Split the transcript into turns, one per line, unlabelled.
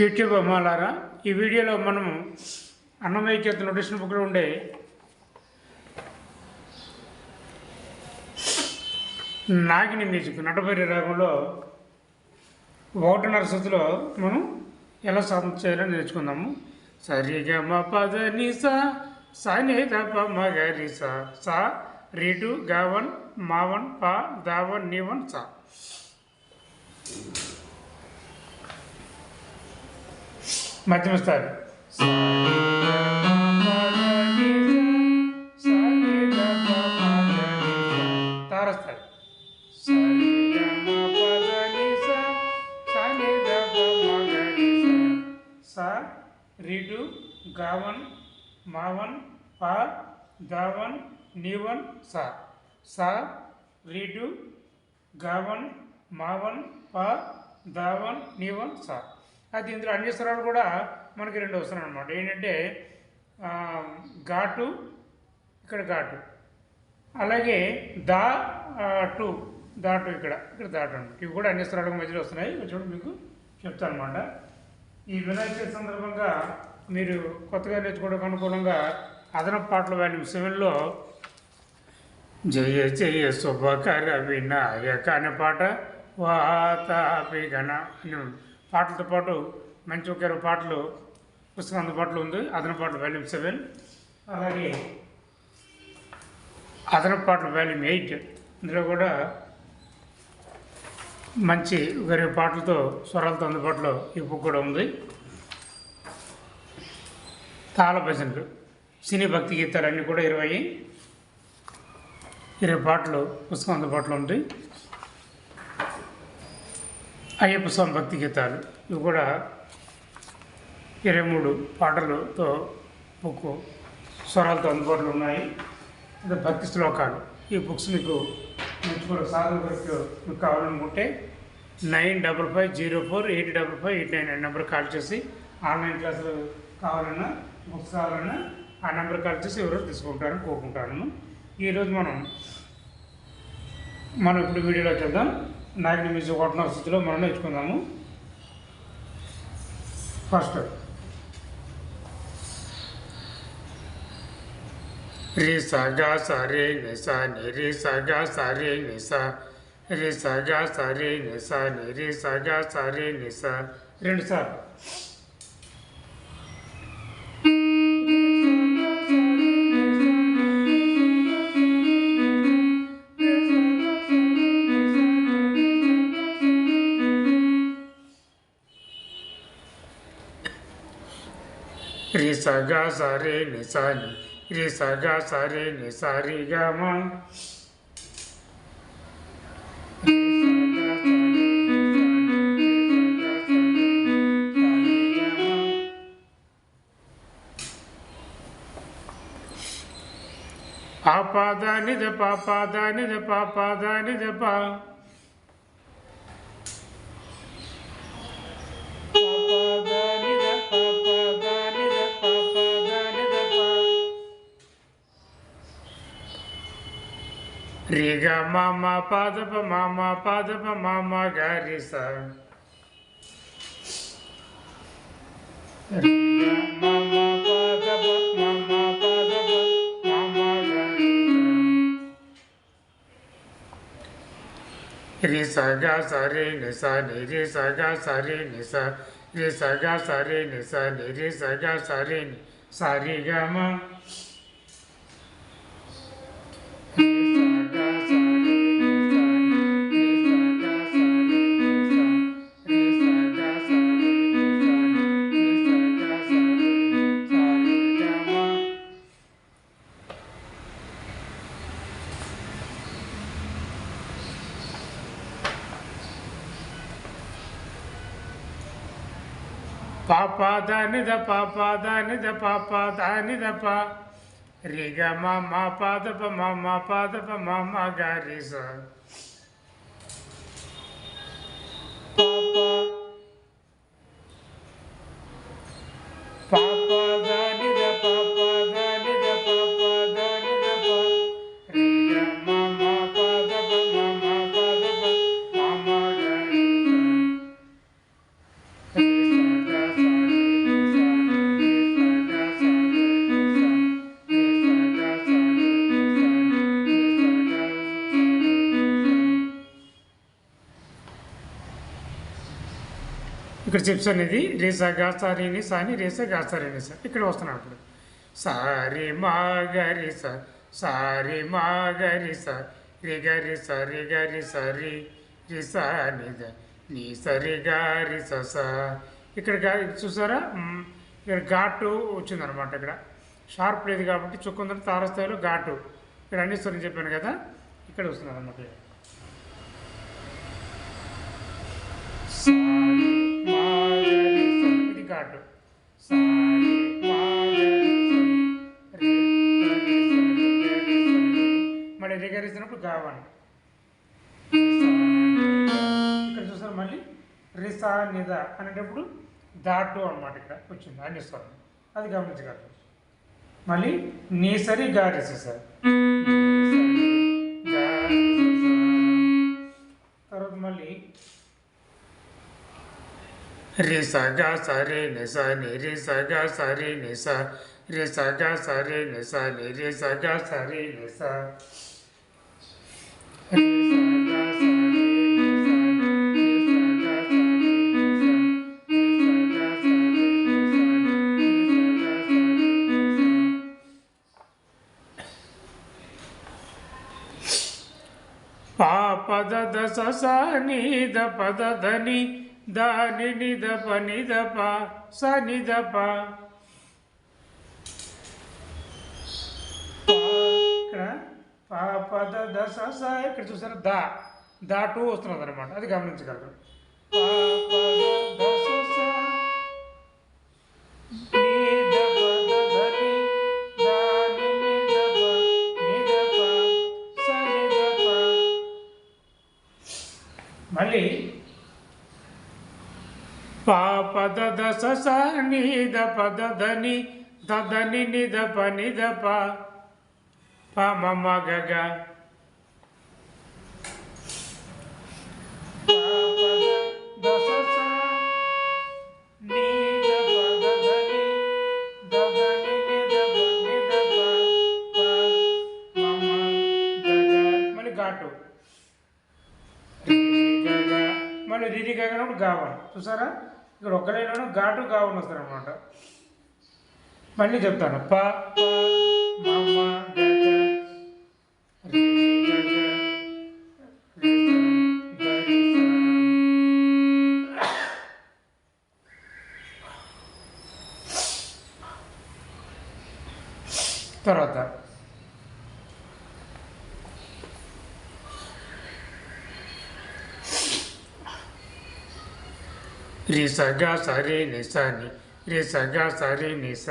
YouTube అమ్మాలారా ఈ వీడియోలో మనము అన్నమయ్య చేత నోటిషన్ బుక్లో ఉండే నాగిని మ్యూజిక్ నటభైరి రాగంలో ఒకటిన్నర శృతిలో మనం ఎలా సాధన చేయాలో నేర్చుకుందాము. సరిగా మా పద నిసా సని దప మగరి సా సా రీటు గావన్ మావన్ పా దావన్ నీవన్ సా. మధ్యమ స్థాయి తారస్థాయి సా రీటు గావన్ మావన్ పా దావన్ నీవన్ సా. సా రీటు గావన్ మావన్ పా దావన్ నీవన్ సా. అది ఇందులో అన్ని స్వరాలు కూడా మనకి రెండు వస్తున్నాయి అనమాట ఏంటంటే ఘాటు ఇక్కడ ఘాటు. అలాగే దా ఆ, టు దాటు ఇక్కడ ఇక్కడ దాటు అనమాట ఇవి కూడా అన్ని స్వరాలకు మధ్యలో వస్తున్నాయి. చూడండి మీకు చెప్తాను అనమాట ఈ వినాయక చవితి సందర్భంగా మీరు కొత్తగా నేర్చుకోవడానికి అనుకూలంగా అదనపు పాటల వాల్యూమ్ సెవెన్లో జయ జయ శుభకర వినాయక అనే పాట వాతాపి గణ అని పాటలతో పాటు మంచి ఒక ఇరవై పాటలు పుస్తకం అందుబాటులో ఉంది. అదన పాటలు వాల్యూమ్ సెవెన్. అలాగే అదనపు పాటలు వాల్యూమ్ ఎయిట్. ఇందులో కూడా మంచి వేరే పాటలతో స్వరాలతో అందుబాటులో ఈ బుక్ కూడా ఉంది. తాళ భజనలు సినీ భక్తి గీతాలు అన్నీ కూడా ఇరవై. ఇరవై పాటలు పుస్తకం అందుబాటులో ఉంది. అయ్యప్ప స్వామి భక్తి గీతాలు. ఇవి కూడా ఇరవై మూడు పాటలతో బుక్ స్వరాలతో అందుబాటులో ఉన్నాయి. ఇది భక్తి శ్లోకాలు. ఈ బుక్స్ మీకు నేర్చుకోవడం సాధన వరకు మీకు కావాలనుకుంటే nine double five zero four eight double five eight nine అనే నెంబర్ కాల్ చేసి ఆన్లైన్ క్లాసులు కావాలన్నా బుక్స్ కావాలన్నా ఆ నెంబర్ కాల్ చేసి ఎవరో తీసుకుంటారని కోరుకుంటాను. ఈరోజు మనం మనం ఇప్పుడు వీడియోలో చూద్దాం నాగిని మ్యూజిక్ కొట్టిన స్థితిలో మనం నేర్చుకుందాము. ఫస్ట్. రి సగా సరే నిస రే సగా సరే నిస రి సగా సరే నిస రే సగా సరే నిస రెండు సార్లు. రి స గ స రే ని స ని రి స గ స రే ని స రి గ మ పాపాదాని ద పాపాదాని ద పాపాదాని ద పా రిగ మామ పాదప మామ పాదప మామ గారి స రిగ మామ పాదప మామ పాదప మామ గారి స రి స గ స రే ని స ని రి స గ స రే ని స రి పాప దాని ద పాప దాని ద పాప దాని ద పా. రిగ మా మా పాదప మా మా పాదప మా మా గారి సార్ ఇక్కడ చిప్స్ అనేది రేసా గాసా రేని సాని రేసా గాసా రేని సా ఇక్కడ వస్తున్నాం ఇప్పుడు సారి మా గరి సా మాగరి మా గరి రి గరి స రి గరి సా రి రి సా ని నీ ని సరి గారి స ఇక్కడ గా చూసారా? ఇక్కడ ఘాటు వచ్చిందనమాట ఇక్కడ. షార్ప్ లేదు కాబట్టి చుక్కుందర తారస్థాయిలో ఘాటు. ఇక్కడ అన్ని స్వరం చెప్పాను కదా ఇక్కడ వస్తున్నారు అనమాట స ఇది ఘాటు మళ్ళీ ఇచ్చినప్పుడు గావాలి ఇక్కడ చూసారు మళ్ళీ రిసా నిద అనేటప్పుడు దాటు అన్నమాట ఇక్కడ వచ్చింది అన్ని స్వరం అది గమనించగలరు. మళ్ళీ నీసరి గారిస సార్. రే సగా సరే నిస ని రే సగా సరే నిస రే సగా సరే నిస ని రే సగా సరే నిస రే సగా సరే పా పద దశ స ని ద పద ధని దాని ని ద ప ని ద ప స ని ద ప పా ఇక్కడ పా పద దశ స ఇక్కడ చూసారు? దా. దాటు వస్తున్నది అనమాట అది గమనించగలరు. పద ద ప స మళ్ళీ పా పద దశ స ని ద పద ధని దని ని ద ప ని మళ్ళీ రిరి గగనప్పుడు గావన్ చూసారా ఇక్కడ ఒక్క లైన్లోనూ ఘాటు గావన్ వస్తారు అనమాట మళ్ళీ చెప్తాను ప ప తర్వాత రి స గ స రి ని స ని రి స గ స రి ని స